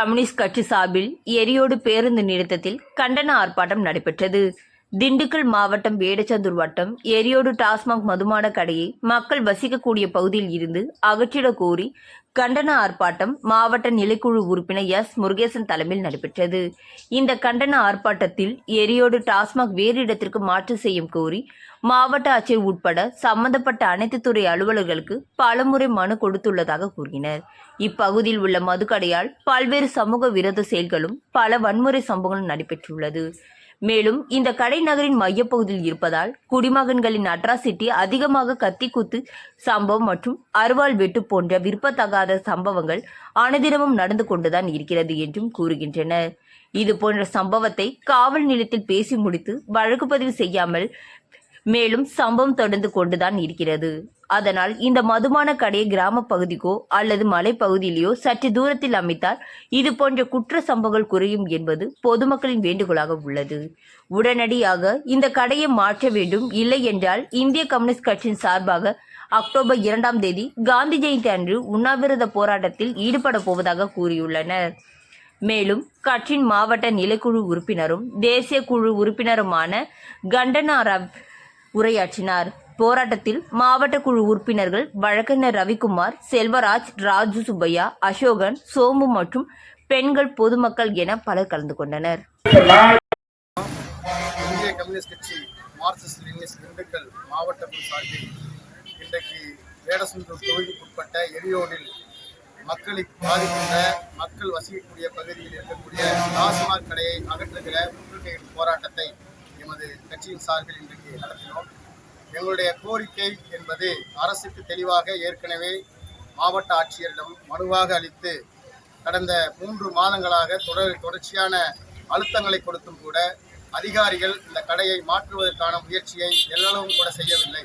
Communist கட்சி சார்பில் எரியோடு பேருந்து நிறுத்தத்தில் கண்டன ஆர்ப்பாட்டம் நடைபெற்றது. திண்டுக்கல் மாவட்டம் வேடச்சந்தூர் வட்டம் எரியோடு டாஸ்மாக் மதுமான கடையை மக்கள் வசிக்கக்கூடிய பகுதியில் இருந்து அகற்றிடக் கோரி கண்டன ஆர்ப்பாட்டம் மாவட்ட நிலைக்குழு உறுப்பினர் எஸ். முருகேசன் தலைமையில் நடைபெற்றது. இந்த கண்டன ஆர்ப்பாட்டத்தில் எரியோடு டாஸ்மாக் வேறு இடத்திற்கு மாற்று செய்யும் கோரி மாவட்ட ஆட்சியர் உட்பட சம்பந்தப்பட்ட அனைத்து துறை அலுவலர்களுக்கு பலமுறை மனு கொடுத்துள்ளதாக கூறினர். இப்பகுதியில் உள்ள மதுக்கடையால் பல்வேறு சமூக விரோத செயல்களும் பல வன்முறை சம்பவங்களும் நடைபெற்றுள்ளது. மேலும் இந்த கடை நகரின் மையப்பகுதியில் இருப்பதால் குடிமகன்களின் அட்ராசிட்டி அதிகமாக கத்திக்குத்து சம்பவம் மற்றும் அருவாள் வெட்டு போன்ற விருப்பத்தகாத சம்பவங்கள் அனுதினமும் நடந்து கொண்டுதான் இருக்கிறது என்றும் கூறுகின்றனர். இது போன்ற சம்பவத்தை காவல் நிலையத்தில் பேசி முடித்து வழக்கு பதிவு செய்யாமல் மேலும் சம்பவம் தொடர்ந்து கொண்டுதான் இருக்கிறது. அதனால் இந்த மதுபான கடையை கிராம பகுதிக்கோ அல்லது மலைப்பகுதியிலேயோ சற்று தூரத்தில் அமைத்தால் இது போன்ற குற்ற சம்பவங்கள் குறையும் என்பது பொதுமக்களின் வேண்டுகோளாக உள்ளது. உடனடியாக இந்த கடையை மாற்ற வேண்டும். இல்லை என்றால் இந்திய கம்யூனிஸ்ட் கட்சியின் சார்பாக அக்டோபர் இரண்டாம் தேதி காந்தி ஜெயந்தி அன்று உண்ணாவிரத போராட்டத்தில் ஈடுபட போவதாக கூறியுள்ளனர். மேலும் கட்சியின் மாவட்ட நிலைக்குழு உறுப்பினரும் தேசிய குழு உறுப்பினருமான கண்டனாராவ் உரையாற்றினார். போராட்டத்தில் மாவட்ட குழு உறுப்பினர்கள் வழக்கறிஞர் ரவிக்குமார் செல்வராஜ் ராஜு சுப்பையா அசோகன் சோமு மற்றும் பெண்கள் பொதுமக்கள் என பலர் கலந்து கொண்டனர். இந்திய கம்யூனிஸ்ட் கட்சி மார்க்சிஸ்ட் லெனினிஸ்ட் திண்டுக்கல் மாவட்ட குழு சார்பில் இன்றைக்கு வேடசந்தூர் தொகுதிக்குட்பட்ட எரியோடில் மக்களை பாதிக்கின்ற மக்கள் வசிக்கக்கூடிய பகுதியில் இருக்கக்கூடிய டாஸ்மாக் கடையை அகற்றுகிற முற்றுகையிடும் போராட்டத்தை எமது கட்சியின் சார்பில் இன்றைக்கு நடத்தினோம். எங்களுடைய கோரிக்கை என்பது அரசுக்கு தெளிவாக ஏற்கனவே மாவட்ட ஆட்சியரிடம் மனுவாக அளித்து கடந்த மூன்று மாதங்களாக தொடர் தொடர்ச்சியான அழுத்தங்களை கொடுத்தும் கூட அதிகாரிகள் இந்த கடையை மாற்றுவதற்கான முயற்சியை எல்லளவும் கூட செய்யவில்லை.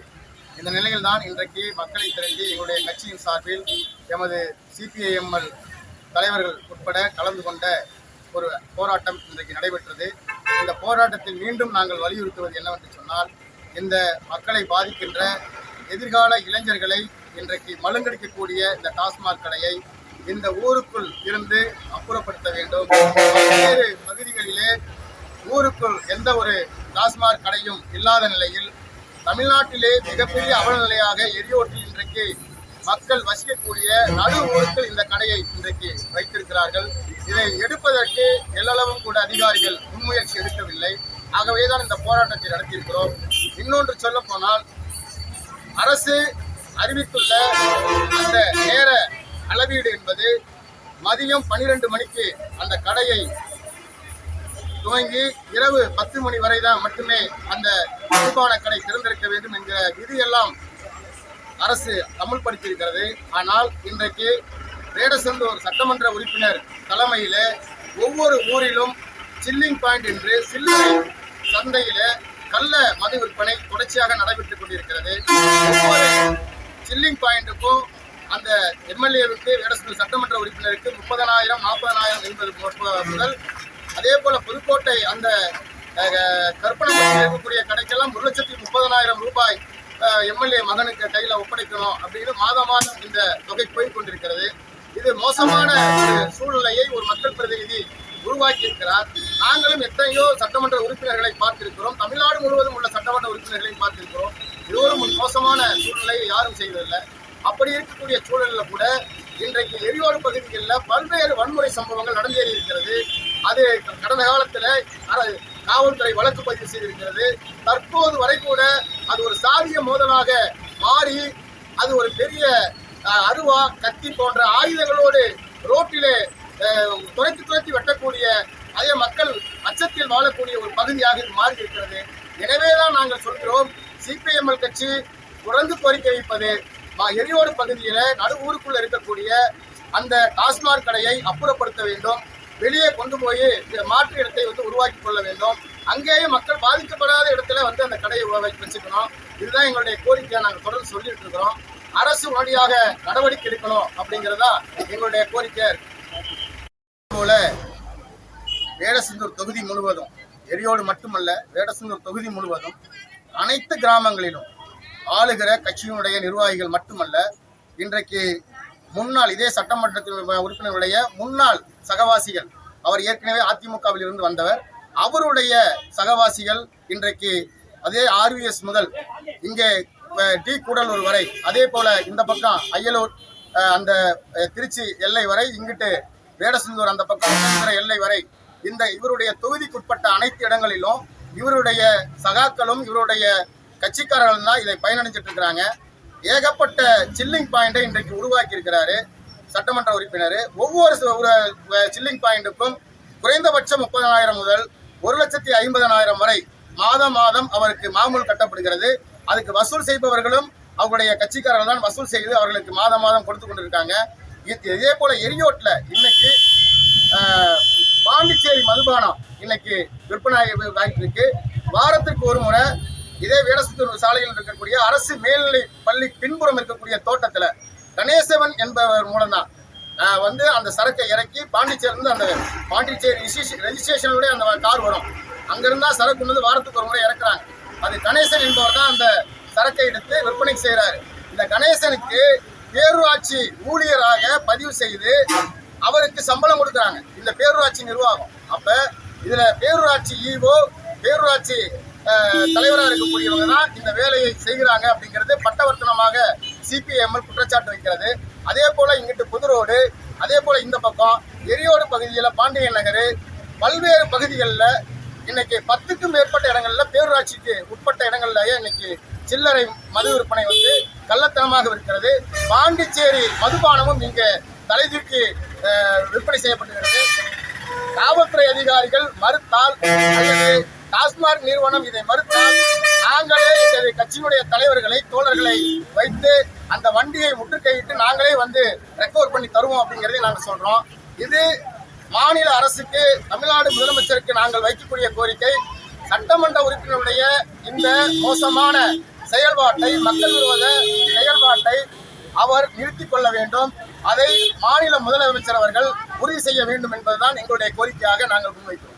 இந்த நிலையில்தான் இன்றைக்கு மக்களை திரட்டி எங்களுடைய கட்சியின் சார்பில் எமது சிபிஐஎம்எல் தலைவர்கள் உட்பட கலந்து கொண்ட ஒரு போராட்டம் இன்றைக்கு நடைபெற்றது. இந்த போராட்டத்தில் மீண்டும் நாங்கள் வலியுறுத்துவது என்னவென்று சொன்னால் இந்த மக்களை பாதிக்கின்ற எதிர்கால இளைஞர்களை இன்றைக்கு மழுங்கடிக்கக்கூடிய இந்த டாஸ்மாக் கடையை இந்த ஊருக்குள் இருந்து அப்புறப்படுத்த வேண்டும். பல்வேறு பகுதிகளிலே ஊருக்குள் எந்த ஒரு டாஸ்மாக் கடையும் இல்லாத நிலையில் தமிழ்நாட்டிலே மிகப்பெரிய அவலநிலையாக எரியோட்டில் இன்றைக்கு மக்கள் வசிக்கக்கூடிய நடு ஊருக்குள் இந்த கடையை இன்றைக்கு வைத்திருக்கிறார்கள். இதை எடுப்பதற்கு எல்லளவும் கூட அதிகாரிகள் முன்முயற்சி எடுக்கவில்லை. ஆகவேதான் இந்த போராட்டத்தை நடத்தியிருக்கிறோம். இன்னொன்று சொல்ல போனால் அரசு அறிவித்துள்ள அந்த நேர அளவீடு என்பது மதியம் பன்னிரண்டு மணிக்கு அந்த கடையை துவங்கி இரவு பத்து மணி வரை தான் மட்டுமே அந்த மதுபான கடை திறந்திருக்க வேண்டும் என்கிற விதியெல்லாம் அரசு அமுல்படுத்தியிருக்கிறது ஆனால் இன்றைக்கு வேடசந்தூர் சட்டமன்ற உறுப்பினர் தலைமையில் ஒவ்வொரு ஊரிலும் சில்லிங் பாயிண்ட் என்று சில்லறை சந்தையில் கள்ள மது விற்பனை தொடர்ச்சியாக நடைபெற்றுக் கொண்டிருக்கிறது. ஒவ்வொரு சில்லிங் பாயிண்ட்டுக்கும் அந்த எம்எல்ஏவுக்கு வேடசந்தூர் சட்டமன்ற உறுப்பினருக்கு முப்பதனாயிரம் நாற்பதனாயிரம் என்பது முதல். அதே போல புதுக்கோட்டை அந்த கற்பனை இருக்கக்கூடிய கடைக்கெல்லாம் ஒரு லட்சத்தி முப்பதனாயிரம் ரூபாய் எம்எல்ஏ மகனுக்கு கையில ஒப்படைக்கணும் அப்படின்னு மாதம் மாதம் இந்த தொகை போய் கொண்டிருக்கிறது. இது மோசமான சூழ்நிலையை ஒரு மக்கள் பிரதிநிதி உருவாக்கி இருக்கிறார் நாங்களும் எத்தனையோ சட்டமன்ற உறுப்பினர்களை பார்த்திருக்கிறோம். தமிழ்நாடு முழுவதும் உள்ள சட்டமன்ற உறுப்பினர்களையும் பார்த்திருக்கிறோம். இது ஒரு மு- மோசமான சூழ்நிலையை யாரும் செய்வதில்லை அப்படி இருக்கக்கூடிய சூழலில் கூட இன்றைக்கு எரியோடு பகுதிகளில் பல்வேறு வன்முறை சம்பவங்கள் நடந்தேறி இருக்கிறது. அது கடந்த காலத்தில் காவல்துறை வழக்கு பதிவு செய்திருக்கிறது. தற்போது வரை கூட அது ஒரு சாதிய மோதலாக மாறி அது ஒரு பெரிய அருவா கத்தி போன்ற ஆயுதங்களோடு ரோட்டிலே அஹ், துரத்தி வெட்டக்கூடிய அதே மக்கள் அச்சத்தில் வாழக்கூடிய ஒரு பகுதியாக இது மாறி இருக்கிறது எனவேதான் நாங்கள் சொல்கிறோம் சிபிஎம்எல் கட்சி தொடர்ந்து கோரிக்கை வைப்பது மா- எரியோடு பகுதியில் நடு ஊருக்குள்ள இருக்கக்கூடிய அந்த டாஸ்மாக் கடையை அப்புறப்படுத்த வேண்டும். வெளியே கொண்டு போய் மாற்று இடத்தை வந்து உருவாக்கி கொள்ள வேண்டும். அங்கேயே மக்கள் பாதிக்கப்படாத இடத்துல வந்து அந்த கடையை வச்சுக்கணும். இதுதான் எங்களுடைய கோரிக்கையை நாங்கள் தொடர்ந்து சொல்லிட்டு இருக்கிறோம். அரசு உடனடியாக நடவடிக்கை எடுக்கணும் அப்படிங்கிறதா எங்களுடைய கோரிக்கை போல வேடசந்தூர் தொகுதி முழுவதும் எரியோடு மட்டுமல்ல வேடசந்தூர் தொகுதி முழுவதும் அனைத்து கிராமங்களிலும் ஆளுகிற கட்சியினுடைய நிர்வாகிகள் மட்டுமல்ல இன்றைக்கு முன்னாள் இதே சட்டமன்றத்தின் உறுப்பினருடைய முன்னாள் சகவாசிகள் அவர் ஏற்கனவே அதிமுகவில் இருந்து வந்தவர். அவருடைய சகவாசிகள் இன்றைக்கு அதே ஆர்விஎஸ் முதல் இங்கே டி கூடலூர் வரை அதே போல இந்த பக்கம் அய்யலூர் அந்த திருச்சி எல்லை வரை இங்கிட்டு வேடசந்தூர் அந்த பக்கம் எல்லை வரை இந்த இவருடைய தொகுதிக்குட்பட்ட அனைத்து இடங்களிலும் இவருடைய சகாக்களும் இவருடைய கட்சிக்காரர்களும் தான் இதை பயனடைஞ்சிட்டு இருக்கிறாங்க. ஏகப்பட்ட சில்லிங் பாயிண்டை இன்றைக்கு உருவாக்கி இருக்கிறாரு சட்டமன்ற உறுப்பினர். ஒவ்வொரு ஒரு சில்லிங் பாயிண்ட்டுக்கும் குறைந்தபட்சம் முப்பதனாயிரம் முதல் ஒரு லட்சத்தி ஐம்பதனாயிரம் வரை மாதம் மாதம் அவருக்கு மாமூல் கட்டப்படுகிறது. அதுக்கு வசூல் செய்பவர்களும் அவருடைய கட்சிக்காரர்கள் தான் வசூல் செய்து அவர்களுக்கு மாதம் மாதம் கொடுத்து கொண்டிருக்காங்க. இதே போல எரியோட்டில் இன்னைக்கு பாண்டிச்சேரி மதுபானம் இன்னைக்கு விற்பனை ஆகிட்டு இருக்கு. வாரத்திற்கு ஒரு முறை இதே வேடசத்தூர் சாலையில் இருக்கக்கூடிய அரசு மேல்நிலை பள்ளி பின்புறம் இருக்கக்கூடிய தோட்டத்தில் கணேசவன் என்பவர் மூலம்தான் தான் வந்து அந்த சரக்கை இறக்கி பாண்டிச்சேரிலேருந்து அந்த பாண்டிச்சேரி ரெஜிஸ்ட்ரேஷனோடய அந்த கார் வரும். அங்கிருந்தா சரக்கு வந்து வாரத்துக்கு ஒரு முறை இறக்குறாங்க. அது கணேசன் என்பவர் தான் அந்த சரக்கை எடுத்து விற்பனை செய்கிறாரு இந்த கணேசனுக்கு பேரூராட்சி ஊழியராக பதிவு செய்து அவருக்கு சம்பளம் கொடுக்குறாங்க. இந்த பேரூராட்சி நிர்வாகம். அப்போ இதில் பேரூராட்சி ஈவோ பேரூராட்சி தலைவராக இருக்கக்கூடியவங்க தான் இந்த வேலையை செய்கிறாங்க அப்படிங்கிறது பட்டவர்த்தனமாக சிபிஎம்எல் குற்றச்சாட்டு வைக்கிறது. அதே போல இங்கிட்டு புதுரோடு அதே போல இந்த பக்கம் எரியோடு பகுதியில் பாண்டியன் நகர். பல்வேறு பகுதிகளில் இன்னைக்கு பத்துக்கும் மேற்பட்ட இடங்கள்ல பேரூராட்சிக்கு உட்பட்ட இடங்கள்லயே இன்னைக்கு சில்லறை மது விற்பனை வந்து கள்ளத்தனமாக இருக்கிறது. பாண்டிச்சேரி மதுபானமும் இங்கே தலைதூக்கி விற்பனை செய்யப்படுகிறது காவல்துறை அதிகாரிகள் மறுத்தால் அல்லது டாஸ்மாக் நிறுவனம் இதை மறுத்தால் நாங்களே எங்கள் கட்சியினுடைய தலைவர்களை தோழர்களை வைத்து அந்த வண்டியை முற்றுகையிட்டு நாங்களே வந்து ரெக்கவர் பண்ணி தருவோம் அப்படிங்கிறதை நாங்கள் சொல்றோம். இது மாநில அரசுக்கு தமிழ்நாடு முதலமைச்சருக்கு நாங்கள் வைக்கக்கூடிய கோரிக்கை. சட்டமன்ற உறுப்பினருடைய இந்த மோசமான செயல்பாட்டை மக்கள் விரோத செயல்பாட்டை அவர் நிறுத்திக் கொள்ள வேண்டும். அதை மாநில முதலமைச்சர் அவர்கள் உறுதி செய்ய வேண்டும் என்பதுதான் எங்களுடைய கோரிக்கையாக நாங்கள் முன்வைக்கிறோம்.